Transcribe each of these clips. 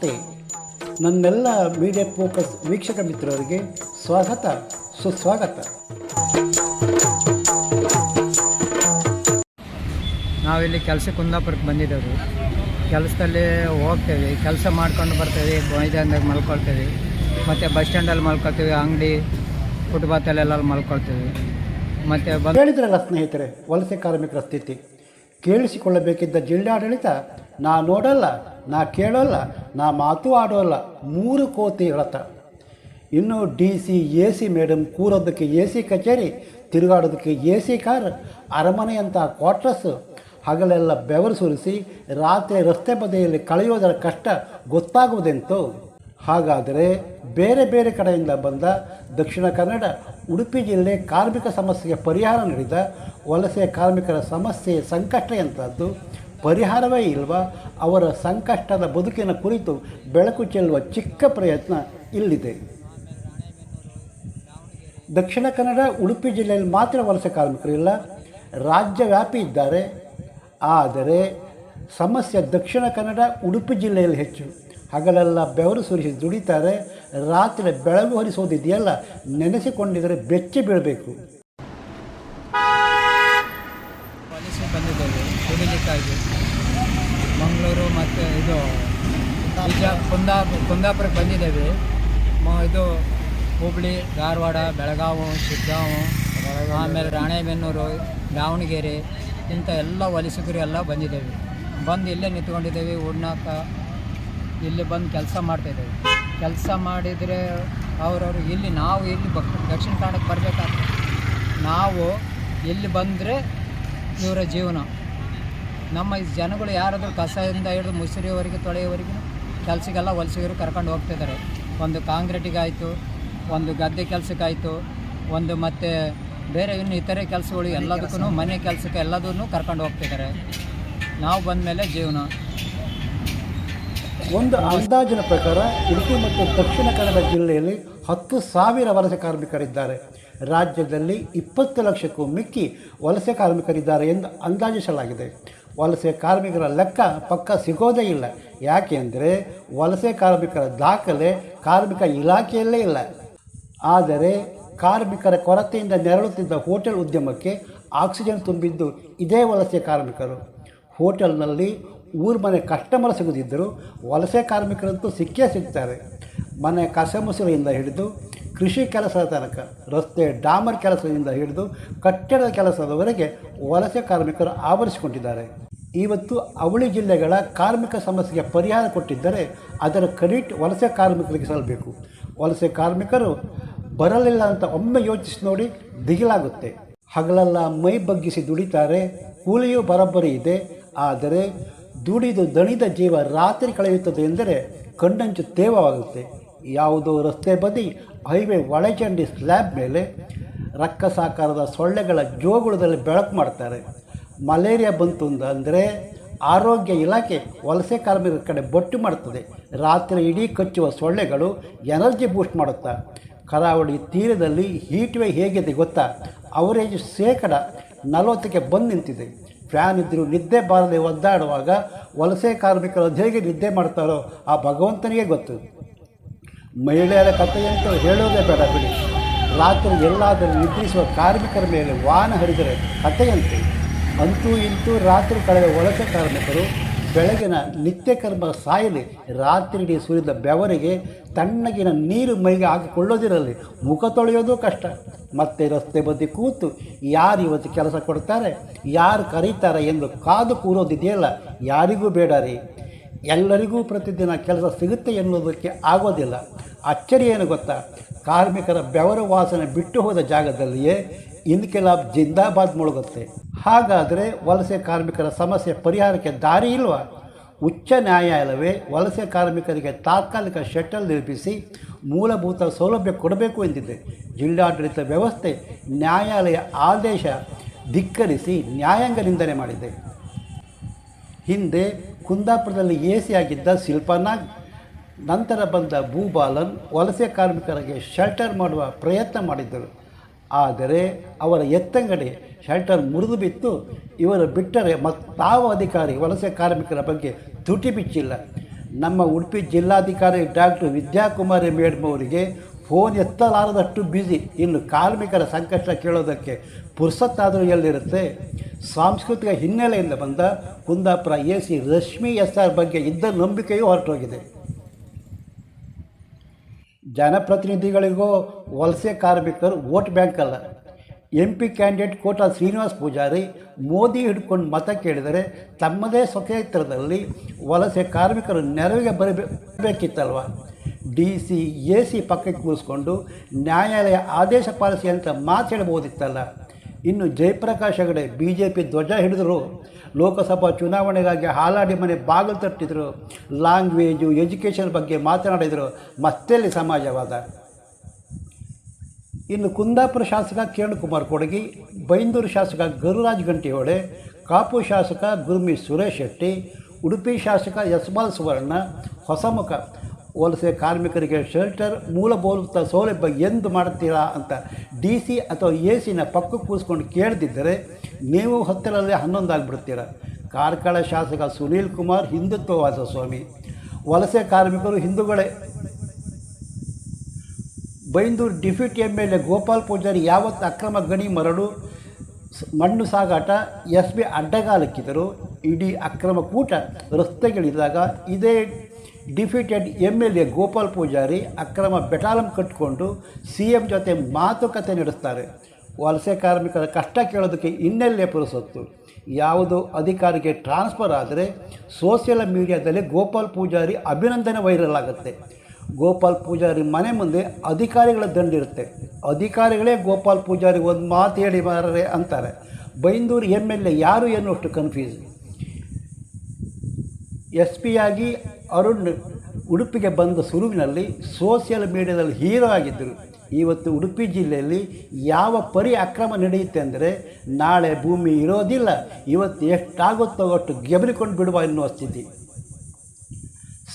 ನಮಸ್ತೆ. ನನ್ನೆಲ್ಲ media focus ವೀಕ್ಷಕ ಮಿತ್ರರಿಗೆ ಸ್ವಾಗತ ಸುಸ್ವಾಗತ. ನಾವಿಲ್ಲಿ ಕೆಲಸ ಕುಂದಾಪುರಕ್ಕೆ ಬಂದಿದ್ದೇವೆ. ಕೆಲಸದಲ್ಲಿ ಹೋಗ್ತೇವೆ ಕೆಲಸ ಮಾಡ್ಕೊಂಡು ಬರ್ತೇವೆ ಮೈದಾನದಾಗ ಮಲ್ಕೊಳ್ತೇವೆ. ಮತ್ತು ಬಸ್ ಸ್ಟ್ಯಾಂಡಲ್ಲಿ ಮಲ್ಕೊಳ್ತೀವಿ ಅಂಗಡಿ ಫುಟ್ಪಾತಲ್ಲೆಲ್ಲ ಮಲ್ಕೊಳ್ತೇವೆ. ಮತ್ತು ಬಂದು ಹೇಳಿದ್ರಲ್ಲ ಸ್ನೇಹಿತರೆ ವಲಸೆ ಕಾರ್ಮಿಕರ ಸ್ಥಿತಿ. ಕೇಳಿಸಿಕೊಳ್ಳಬೇಕಿದ್ದ ಜಿಲ್ಲಾಡಳಿತ ನಾ ನೋಡಲ್ಲ ನಾ ಕೇಳೋಲ್ಲ, ನಾ ಮಾತು ಆಡೋಲ್ಲ. ಮೂರು ಕೋತಿ ಹೇಳತ್ತ. ಇನ್ನು D C A C madam ಕೂರೋದಕ್ಕೆ A C ಕಚೇರಿ, ತಿರುಗಾಡೋದಕ್ಕೆ ಎ ಸಿ ಕಾರ್ ಅರಮನೆಯಂಥ ಕ್ವಾರ್ಟರ್ಸ್ ಹಗಲೆಲ್ಲ ಬೆವರು ಸುರಿಸಿ, ರಾತ್ರಿ ರಸ್ತೆ ಬದಿಯಲ್ಲಿ ಕಳೆಯೋದರ ಕಷ್ಟ ಗೊತ್ತಾಗುವುದೆಂತು? ಹಾಗಾದರೆ ಬೇರೆ ಬೇರೆ ಕಡೆಯಿಂದ ಬಂದ ದಕ್ಷಿಣ ಕನ್ನಡ, ಉಡುಪಿ ಜಿಲ್ಲೆ ಕಾರ್ಮಿಕ ಸಮಸ್ಯೆಗೆ ಪರಿಹಾರ ನೀಡಿದ ವಲಸೆ ಕಾರ್ಮಿಕರ ಸಮಸ್ಯೆ ಸಂಕಷ್ಟ ಎಂಥದ್ದು ಪರಿಹಾರವೇ ಇಲ್ವಾ? ಅವರ ಸಂಕಷ್ಟದ ಬದುಕಿನ ಕುರಿತು ಬೆಳಕು ಚೆಲ್ಲುವ ಚಿಕ್ಕ ಪ್ರಯತ್ನ ಇಲ್ಲಿದೆ. ದಕ್ಷಿಣ ಕನ್ನಡ, ಉಡುಪಿ ಜಿಲ್ಲೆಯಲ್ಲಿ ಮಾತ್ರ ವಲಸೆ ಕಾರ್ಮಿಕರಿಲ್ಲ ರಾಜ್ಯವ್ಯಾಪಿ ಇದ್ದಾರೆ. ಆದರೆ ಸಮಸ್ಯೆ ದಕ್ಷಿಣ ಕನ್ನಡ, ಉಡುಪಿ ಜಿಲ್ಲೆಯಲ್ಲಿ ಹೆಚ್ಚು. ಹಗಲೆಲ್ಲ ಬೆವರು ಸುರಿಸಿ ದುಡಿತಾರೆ. ರಾತ್ರಿ ಬೆಳಗು ಹರಿಸೋದಿದೆಯಲ್ಲ. ನೆನೆಸಿಕೊಂಡಿದ್ದರೆ ಬೆಚ್ಚಿ ಬೀಳಬೇಕು ವಲಸೆ ಬಂದಿದ್ದೇವೆ ದುಡಿಲಿಕ್ಕಾಗಿ ಮಂಗಳೂರು ಮತ್ತು ಇದು ಬಿಜಾ ಕುಂದಾ, ಕುಂದಾಪುರಕ್ಕೆ ಬಂದಿದ್ದೇವೆ. ಮ, ಇದು ಹುಬ್ಳಿ, ಧಾರವಾಡ, ಬೆಳಗಾವಿ, ಶಿಗ್ಗಾವು, ಆಮೇಲೆ ರಾಣೆಬೆನ್ನೂರು, ದಾವಣಗೆರೆ, ಇಂಥ ಎಲ್ಲ ವಲಸಿಗರು ಎಲ್ಲ ಬಂದಿದ್ದೇವೆ. ಬಂದು ಇಲ್ಲೇ ನಿಂತ್ಕೊಂಡಿದ್ದೇವೆ ಉಣ್ಣಾಕ ಇಲ್ಲಿ ಬಂದು ಕೆಲಸ ಮಾಡ್ತಾಯಿದ್ದೇವೆ ಕೆಲಸ ಮಾಡಿದರೆ ಅವರವರು ಇಲ್ಲಿ ನಾವು ಇಲ್ಲಿ ದಕ್ಷಿಣ ಕನ್ನಡಕ್ಕೆ ಬರಬೇಕಾಗ್ತದೆ. ನಾವು ಇಲ್ಲಿ ಬಂದರೆ ಇವರ ಜೀವನ. ನಮ್ಮ ಈ ಜನಗಳು ಯಾರಾದರೂ ಕಸದಿಂದ ಹಿಡಿದು ಮುಸುರಿಯವರೆಗೆ ತೊಳೆಯವರೆಗೂ ಕೆಲಸಕ್ಕೆಲ್ಲ ವಲಸಿಗರು ಕರ್ಕೊಂಡು ಹೋಗ್ತಿದ್ದಾರೆ. ಒಂದು ಕಾಂಕ್ರೀಟಿಗಾಯಿತು ಒಂದು ಗದ್ದೆ ಕೆಲಸಕ್ಕಾಯಿತು ಒಂದು ಮತ್ತು ಬೇರೆ ಇನ್ನು ಇತರೆ ಕೆಲಸಗಳು ಎಲ್ಲದಕ್ಕೂ ಮನೆ ಕೆಲಸಕ್ಕೆ ಎಲ್ಲದನ್ನು ಕರ್ಕೊಂಡು ಹೋಗ್ತಿದ್ದಾರೆ. ನಾವು ಬಂದ ಮೇಲೆ ಜೀವನ. ಒಂದು ಅಂದಾಜಿನ ಪ್ರಕಾರ ಉಡುಪಿ ಮತ್ತು ದಕ್ಷಿಣ ಕನ್ನಡ ಜಿಲ್ಲೆಯಲ್ಲಿ ಹತ್ತು ಸಾವಿರ ವಲಸೆ ಕಾರ್ಮಿಕರಿದ್ದಾರೆ. ರಾಜ್ಯದಲ್ಲಿ ಇಪ್ಪತ್ತು ಲಕ್ಷಕ್ಕೂ ಮಿಕ್ಕಿ ವಲಸೆ ಕಾರ್ಮಿಕರಿದ್ದಾರೆ ಎಂದು ಅಂದಾಜಿಸಲಾಗಿದೆ. ವಲಸೆ ಕಾರ್ಮಿಕರ ಲೆಕ್ಕ ಪಕ್ಕ ಸಿಗೋದೇ ಇಲ್ಲ. ಯಾಕೆಂದರೆ ವಲಸೆ ಕಾರ್ಮಿಕರ ದಾಖಲೆ ಕಾರ್ಮಿಕ ಇಲಾಖೆಯಲ್ಲೇ ಇಲ್ಲ. ಆದರೆ ಕಾರ್ಮಿಕರ ಕೊರತೆಯಿಂದ ನೆರಳುತ್ತಿದ್ದ ಹೋಟೆಲ್ ಉದ್ಯಮಕ್ಕೆ ಆಕ್ಸಿಜನ್ ತುಂಬಿದ್ದು ಇದೇ ವಲಸೆ ಕಾರ್ಮಿಕರು. ಹೋಟೆಲ್ನಲ್ಲಿ ಊರು ಮನೆ ಕಸ್ಟಮರ್ ಸಿಗದಿದ್ದರೂ ವಲಸೆ ಕಾರ್ಮಿಕರಂತೂ ಸಿಕ್ಕೇ ಸಿಗ್ತಾರೆ. ಮನೆ ಕಸಮುಸುಳಿಯಿಂದ ಹಿಡಿದು ಕೃಷಿ ಕೆಲಸದ ತನಕ, ರಸ್ತೆ, ಡಾಮರ್ ಕೆಲಸದಿಂದ ಹಿಡಿದು ಕಟ್ಟಡದ ಕೆಲಸದವರೆಗೆ ವಲಸೆ ಕಾರ್ಮಿಕರು ಆವರಿಸಿಕೊಂಡಿದ್ದಾರೆ. ಇವತ್ತು ಅವಳಿ ಜಿಲ್ಲೆಗಳ ಕಾರ್ಮಿಕ ಸಮಸ್ಯೆಗೆ ಪರಿಹಾರ ಕೊಟ್ಟಿದ್ದರೆ ಅದರ ಕ್ರೆಡಿಟ್ ವಲಸೆ ಕಾರ್ಮಿಕರಿಗೆ ಸಲ್ಲಬೇಕು. ವಲಸೆ ಕಾರ್ಮಿಕರು ಬರಲಿಲ್ಲ ಅಂತ ಒಮ್ಮೆ ಯೋಚಿಸಿ ನೋಡಿ ದಿಗಿಲಾಗುತ್ತೆ. ಹಗಲೆಲ್ಲ ಮೈ ಬಗ್ಗಿಸಿ ದುಡಿತಾರೆ, ಕೂಲಿಯೂ ಬರೋಬ್ಬರಿ ಇದೆ. ಆದರೆ ದುಡಿದು ದಣಿದ ಜೀವ ರಾತ್ರಿ ಕಳೆಯುತ್ತದೆ ಎಂದರೆ ಕಣ್ಣಂಚು ತೇವವಾಗುತ್ತೆ. ಯಾವುದೋ ರಸ್ತೆ ಬದಿ ಹೈವೇ ಒಳಚಂಡಿ ಸ್ಲ್ಯಾಬ್ ಮೇಲೆ ರಕ್ಕಸಾಕಾರದ ಸೊಳ್ಳೆಗಳ ಜೋಗುಳದಲ್ಲಿ ಬೆಳಕು ಮಾಡ್ತಾರೆ. ಮಲೇರಿಯಾ ಬಂತು ಅಂದರೆ ಆರೋಗ್ಯ ಇಲಾಖೆ ವಲಸೆ ಕಾರ್ಮಿಕರ ಕಡೆ ಬೊಟ್ಟು ಮಾಡುತ್ತದೆ ರಾತ್ರಿ ಇಡೀ ಕಚ್ಚುವ ಸೊಳ್ಳೆಗಳು ಎನರ್ಜಿ ಬೂಸ್ಟ್ ಮಾಡುತ್ತಾ? ಕರಾವಳಿ ತೀರದಲ್ಲಿ ಹೀಟ್ ವೇ ಹೇಗಿದೆ ಗೊತ್ತಾ? ಅವರೇಜ್ ಶೇಕಡ ನಲವತ್ತಕ್ಕೆ ಬಂದು ನಿಂತಿದೆ. ಫ್ಯಾನ್ ಇದ್ದರೂ ನಿದ್ದೆ ಬಾರದೆ ಒದ್ದಾಡುವಾಗ ವಲಸೆ ಕಾರ್ಮಿಕರು ಹೇಗೆ ನಿದ್ದೆ ಮಾಡ್ತಾರೋ ಆ ಭಗವಂತನಿಗೆ ಗೊತ್ತು. ಮಹಿಳೆಯರ ಕಥೆಯಂತೂ ಹೇಳೋದೇ ಬೇಡ ಬಿಡಿ. ರಾತ್ರಿ ಎಲ್ಲಾದರೂ ನಿದ್ರಿಸುವ ಕಾರ್ಮಿಕರ ಮೇಲೆ ವಾಹನ ಹರಿದರೆ ಕಥೆಯಂತೆ ಅಂತೂ ಇಂತೂ ರಾತ್ರಿ ಕಳೆದ ವಲಸೆ ಕಾರ್ಮಿಕರು ಬೆಳಗಿನ ನಿತ್ಯ ಕರ್ಮ ಸಾಯಲಿ ರಾತ್ರಿಡೀ ಸುರಿದ ಬೆವರಿಗೆ ತಣ್ಣಗಿನ ನೀರು ಮೈಗೆ ಹಾಕಿಕೊಳ್ಳೋದಿರಲಿ, ಮುಖ ತೊಳೆಯೋದು ಕಷ್ಟ. ಮತ್ತೆ ರಸ್ತೆ ಬದಿ ಕೂತು ಯಾರು ಇವತ್ತು ಕೆಲಸ ಕೊಡ್ತಾರೆ, ಯಾರು ಕರೀತಾರೆ ಎಂದು ಕಾದು ಕೂರೋದಿದೆಯಲ್ಲ, ಯಾರಿಗೂ ಬೇಡ ರೀ. ಎಲ್ಲರಿಗೂ ಪ್ರತಿದಿನ ಕೆಲಸ ಸಿಗುತ್ತೆ ಎನ್ನುವುದಕ್ಕೆ ಆಗೋದಿಲ್ಲ. ಅಚ್ಚರಿ ಏನು ಗೊತ್ತಾ? ಕಾರ್ಮಿಕರ ಬೆವರು ವಾಸನೆ ಬಿಟ್ಟು ಹೋದ ಜಾಗದಲ್ಲಿಯೇ ಇನ್ಕಿಲಾಬ್ ಜಿಂದಾಬಾದ್ ಮುಳುಗುತ್ತೆ. ಹಾಗಾದರೆ ವಲಸೆ ಕಾರ್ಮಿಕರ ಸಮಸ್ಯೆ ಪರಿಹಾರಕ್ಕೆ ದಾರಿ ಇಲ್ವಾ? ಉಚ್ಚ ನ್ಯಾಯಾಲಯವೇ ವಲಸೆ ಕಾರ್ಮಿಕರಿಗೆ ತಾತ್ಕಾಲಿಕ ಶೆಟಲ್ ನಿರ್ಮಿಸಿ ಮೂಲಭೂತ ಸೌಲಭ್ಯ ಕೊಡಬೇಕು ಎಂದಿದೆ. ಜಿಲ್ಲಾಡಳಿತ ವ್ಯವಸ್ಥೆ, ನ್ಯಾಯಾಲಯ ಆದೇಶ ಧಿಕ್ಕರಿಸಿ ನ್ಯಾಯಾಂಗ ನಿಂದನೆ ಮಾಡಿದೆ. ಹಿಂದೆ ಕುಂದಾಪುರದಲ್ಲಿ ಎ ಸಿ ಆಗಿದ್ದ ಶಿಲ್ಪಾನಾಗ್, ನಂತರ ಬಂದ ಭೂಬಾಲನ್ ವಲಸೆ ಕಾರ್ಮಿಕರಿಗೆ ಶೆಲ್ಟರ್ ಮಾಡುವ ಪ್ರಯತ್ನ ಮಾಡಿದ್ದರು. ಆದರೆ ಅವರ ಎತ್ತಂಗಡಿ ಶೆಲ್ಟರ್ ಮುರಿದು ಬಿತ್ತು. ಇವರು ಬಿಟ್ಟರೆ ಮತ್ತಾವ ಅಧಿಕಾರಿ, ವಲಸೆ ಕಾರ್ಮಿಕರ ಬಗ್ಗೆ ತುಟಿ ಬಿಚ್ಚಿಲ್ಲ. ನಮ್ಮ ಉಡುಪಿ ಜಿಲ್ಲಾಧಿಕಾರಿ ಡಾಕ್ಟರ್ ವಿದ್ಯಾಕುಮಾರಿ ಮೇಡಮ್ ಅವರಿಗೆ ಫೋನ್ ಎತ್ತಲಾರದಷ್ಟು ಬ್ಯುಸಿ. ಇನ್ನು ಕಾರ್ಮಿಕರ ಸಂಕಷ್ಟ ಕೇಳೋದಕ್ಕೆ ಪುರ್ಸತ್ತಾದರೂ ಎಲ್ಲಿರುತ್ತೆ? ಸಾಂಸ್ಕೃತಿಕ ಹಿನ್ನೆಲೆಯಿಂದ ಬಂದ Kundapura A C Rashmi S R ಬಗ್ಗೆ ಇದ್ದ ನಂಬಿಕೆಯೂ ಹೊರಟೋಗಿದೆ. ಜನಪ್ರತಿನಿಧಿಗಳಿಗೋ ವಲಸೆ ಕಾರ್ಮಿಕರು ವೋಟ್ ಬ್ಯಾಂಕ್ ಅಲ್ಲ. M P candidate Kota Srinivas Poojary Modi ಹಿಡ್ಕೊಂಡು ಮತ ಕೇಳಿದರೆ ತಮ್ಮದೇ ಸ್ವಕ್ಷೇತ್ರದಲ್ಲಿ ವಲಸೆ ಕಾರ್ಮಿಕರು ನೆರವಿಗೆ ಬರಬೇಕಿತ್ತಲ್ವ? ಡಿ ಸಿ, ಎ ಸಿ ಪಕ್ಕಕ್ಕೆ ಕೂರಿಸ್ಕೊಂಡು ನ್ಯಾಯಾಲಯ ಆದೇಶ ಪಾಲಿಸಿ ಅಂತ ಮಾತಾಡ್ಬೋದಿತ್ತಲ್ಲ ಇನ್ನು Jayaprakash Hegde B J P ಧ್ವಜ ಹಿಡಿದ್ರು ಲೋಕಸಭಾ ಚುನಾವಣೆಗಾಗಿ ಹಾಲಾಡಿ ಮನೆ ಬಾಗಿಲು ತಟ್ಟಿದ್ರು. ಲ್ಯಾಂಗ್ವೇಜು ಎಜುಕೇಷನ್ ಬಗ್ಗೆ ಮಾತನಾಡಿದರು. ಮತ್ತೆಲ್ಲಿ ಸಮಾಜವಾದ? ಇನ್ನು ಕುಂದಾಪುರ ಶಾಸಕ ಕಿರಣ್ ಕುಮಾರ್ ಕೊಡಗಿ, ಬೈಂದೂರು ಶಾಸಕ ಗರುರಾಜ್ ಗಂಟಿಹೊಳೆ, ಕಾಪು ಶಾಸಕ ಗುರುಮಿ ಸುರೇಶ್ ಶೆಟ್ಟಿ, ಉಡುಪಿ ಶಾಸಕ ಯಸ್ಮಾಲ್ ಸುವರ್ಣ, ಹೊಸಮುಖ ವಲಸೆ ಕಾರ್ಮಿಕರಿಗೆ ಶೆಲ್ಟರ್ ಮೂಲಭೂತ ಸೌಲಭ್ಯ ಎಂದು ಮಾಡ್ತೀರಾ ಅಂತ ಡಿ ಸಿ ಅಥವಾ ಎ ಸಿನ ಪಕ್ಕ ಕೂಸ್ಕೊಂಡು ಕೇಳದಿದ್ದರೆ ನೀವು ಹತ್ತಿರದಲ್ಲಿ ಹನ್ನೊಂದು ಆಗಿಬಿಡ್ತೀರ ಕಾರ್ಕಳ ಶಾಸಕ ಸುನೀಲ್ ಕುಮಾರ್ ಹಿಂದುತ್ವವಾದ ಸ್ವಾಮಿ. ವಲಸೆ ಕಾರ್ಮಿಕರು ಹಿಂದೂಗಳೇ. Byndoor deputy M L A Gopal Poojary ಯಾವತ್ತು ಅಕ್ರಮ ಗಣಿ ಮರಳು ಮಣ್ಣು ಸಾಗಾಟ, ಎಸ್ ಬಿ ಅಡ್ಡಗಾಲಕ್ಕಿದ್ದರು, ಇಡೀ ಅಕ್ರಮ ಕೂಟ ರಸ್ತೆಗಳಿದ್ದಾಗ ಇದೇ defeated M L A Gopal Poojary ಅಕ್ರಮ ಬೆಟಾಲಂ ಕಟ್ಟಿಕೊಂಡು ಸಿ ಎಂ ಜೊತೆ ಮಾತುಕತೆ ನಡೆಸ್ತಾರೆ. ವಲಸೆ ಕಾರ್ಮಿಕರ ಕಷ್ಟ ಕೇಳೋದಕ್ಕೆ ಇನ್ನೆಲ್ಲೇ ಪುರಸೊತ್ತು. ಯಾವುದೋ ಅಧಿಕಾರಿಗೆ ಟ್ರಾನ್ಸ್ಫರ್ ಆದರೆ ಸೋಷಿಯಲ್ ಮೀಡಿಯಾದಲ್ಲಿ ಗೋಪಾಲ್ ಪೂಜಾರಿ ಅಭಿನಂದನೆ ವೈರಲ್ ಆಗುತ್ತೆ. ಗೋಪಾಲ್ ಪೂಜಾರಿ ಮನೆ ಮುಂದೆ ಅಧಿಕಾರಿಗಳ ದಂಡಿರುತ್ತೆ ಅಧಿಕಾರಿಗಳೇ ಗೋಪಾಲ್ ಪೂಜಾರಿ ಒಂದು ಮಾತು ಹೇಳಿ ಮಾರರೆ ಅಂತಾರೆ. ಬೈಂದೂರು ಎಂ ಎಲ್ ಎ ಯಾರು ಎನ್ನುವಷ್ಟು ಕನ್ಫ್ಯೂಸ್ ಎಸ್ ಪಿಯಾಗಿ ಅರುಣ್ ಉಡುಪಿಗೆ ಬಂದ ಸುರುವಿನಲ್ಲಿ ಸೋಷಿಯಲ್ ಮೀಡಿಯಾದಲ್ಲಿ ಹೀರೋ ಆಗಿದ್ದರು. ಇವತ್ತು ಉಡುಪಿ ಜಿಲ್ಲೆಯಲ್ಲಿ ಯಾವ ಪರಿ ಅಕ್ರಮ ನಡೆಯುತ್ತೆ ಅಂದರೆ, ನಾಳೆ ಭೂಮಿ ಇರೋದಿಲ್ಲ, ಇವತ್ತು ಎಷ್ಟಾಗುತ್ತೋ ಅಷ್ಟು ಗೆಬರಿಕೊಂಡು ಬಿಡುವ ಎನ್ನುವ ಸ್ಥಿತಿ.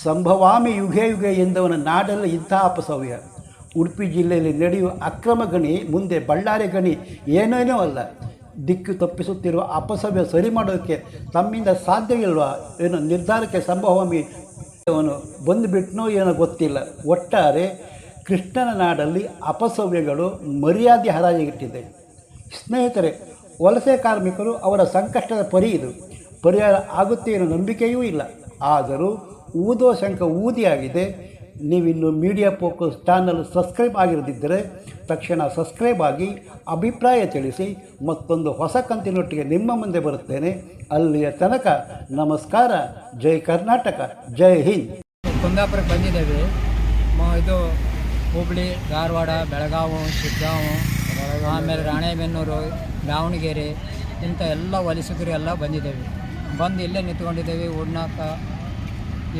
ಸಂಭವಾಮಿ ಯುಗೆ ಯುಗೆ ಎಂದವನ ನಾಡಲ್ಲಿ ಇಂಥ ಅಪಸವ್ಯ ಉಡುಪಿ ಜಿಲ್ಲೆಯಲ್ಲಿ ನಡೆಯುವ ಅಕ್ರಮ ಗಣಿ, ಮುಂದೆ ಬಳ್ಳಾರಿ ಗಣಿ ಏನೇನೋ ಅಲ್ಲ. ದಿಕ್ಕು ತಪ್ಪಿಸುತ್ತಿರುವ ಅಪಸವ್ಯ ಸರಿ ಮಾಡೋದಕ್ಕೆ ತಮ್ಮಿಂದ ಸಾಧ್ಯವಿಲ್ವ? ಏನೋ ನಿರ್ಧಾರಕ್ಕೆ ಸಂಭವಮಿ ಅವನು ಬಂದುಬಿಟ್ನೋ ಏನೋ ಗೊತ್ತಿಲ್ಲ. ಒಟ್ಟಾರೆ ಕೃಷ್ಣನ ನಾಡಲ್ಲಿ ಅಪಸವ್ಯಗಳು ಮರ್ಯಾದೆ ಹರಾಜಿಗಿಟ್ಟಿದೆ. ಸ್ನೇಹಿತರೆ, ವಲಸೆ ಕಾರ್ಮಿಕರು ಅವರ ಸಂಕಷ್ಟದ ಪರಿ ಇದು. ಪರಿಹಾರ ಆಗುತ್ತೆ ಅನ್ನೋ ನಂಬಿಕೆಯೂ ಇಲ್ಲ. ಆದರೂ ಊದೋ ಶಂಕ ಊದಿಯಾಗಿದೆ. ನೀವಿನ್ನು ಮೀಡಿಯಾ ಫೋಕಸ್ ಚಾನಲ್ ಸಬ್ಸ್ಕ್ರೈಬ್ ಆಗಿರದಿದ್ದರೆ ತಕ್ಷಣ ಸಬ್ಸ್ಕ್ರೈಬ್ ಆಗಿ, ಅಭಿಪ್ರಾಯ ತಿಳಿಸಿ, ಮತ್ತೊಂದು ಹೊಸ ಕಂತಿನೊಟ್ಟಿಗೆ ನಿಮ್ಮ ಮುಂದೆ ಬರುತ್ತೇನೆ. ಅಲ್ಲಿಯ ತನಕ ನಮಸ್ಕಾರ. ಜೈ ಕರ್ನಾಟಕ, ಜೈ ಹಿಂದ್. ಕುಂದಾಪುರಕ್ಕೆ ಬಂದಿದ್ದೇವೆ. ಇದು ಹುಬ್ಳಿ, ಧಾರವಾಡ, ಬೆಳಗಾವಿ, ಶಿಗ್ಗಾವು, ಆಮೇಲೆ ರಾಣೆಬೆನ್ನೂರು, ದಾವಣಗೆರೆ, ಇಂಥ ಎಲ್ಲ ವಲಸಿಗರು ಎಲ್ಲ ಬಂದಿದ್ದೇವೆ. ಬಂದು ಇಲ್ಲೇ ನಿಂತ್ಕೊಂಡಿದ್ದೇವೆ. ಉಡ್ನಾಕ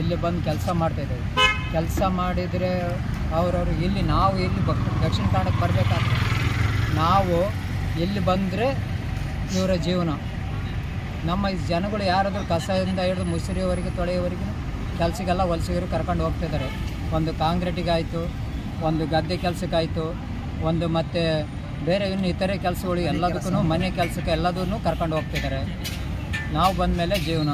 ಇಲ್ಲಿ ಬಂದು ಕೆಲಸ ಮಾಡ್ತಾಯಿದ್ದೇವೆ ಕೆಲಸ ಮಾಡಿದರೆ ಅವರವರು ಇಲ್ಲಿ ನಾವು ಇಲ್ಲಿ ಬ, ದಕ್ಷಿಣ ಕನ್ನಡಕ್ಕೆ ಬರಬೇಕಾಗ್ತದೆ. ನಾವು ಇಲ್ಲಿ ಬಂದರೆ ಇವರ ಜೀವನ. ನಮ್ಮ ಜನಗಳು ಯಾರಾದರೂ ಕಸದಿಂದ ಹಿಡಿದು ಮುಸುರಿಯವರೆಗೆ ತೊಳೆಯವರೆಗೂ ಕೆಲಸಕ್ಕೆಲ್ಲ ವಲಸಿಗರು ಕರ್ಕೊಂಡು ಹೋಗ್ತಿದ್ದಾರೆ. ಒಂದು ಕಾಂಕ್ರೀಟಿಗಾಯಿತು, ಒಂದು ಗದ್ದೆ ಕೆಲಸಕ್ಕಾಯಿತು, ಒಂದು ಮತ್ತು ಬೇರೆ ಇನ್ನು ಇತರೆ ಕೆಲಸಗಳು ಎಲ್ಲದಕ್ಕೂ ಮನೆ ಕೆಲಸಕ್ಕೆ ಎಲ್ಲದನ್ನು ಕರ್ಕೊಂಡು ಹೋಗ್ತಿದ್ದಾರೆ. ನಾವು ಬಂದ ಮೇಲೆ ಜೀವನ.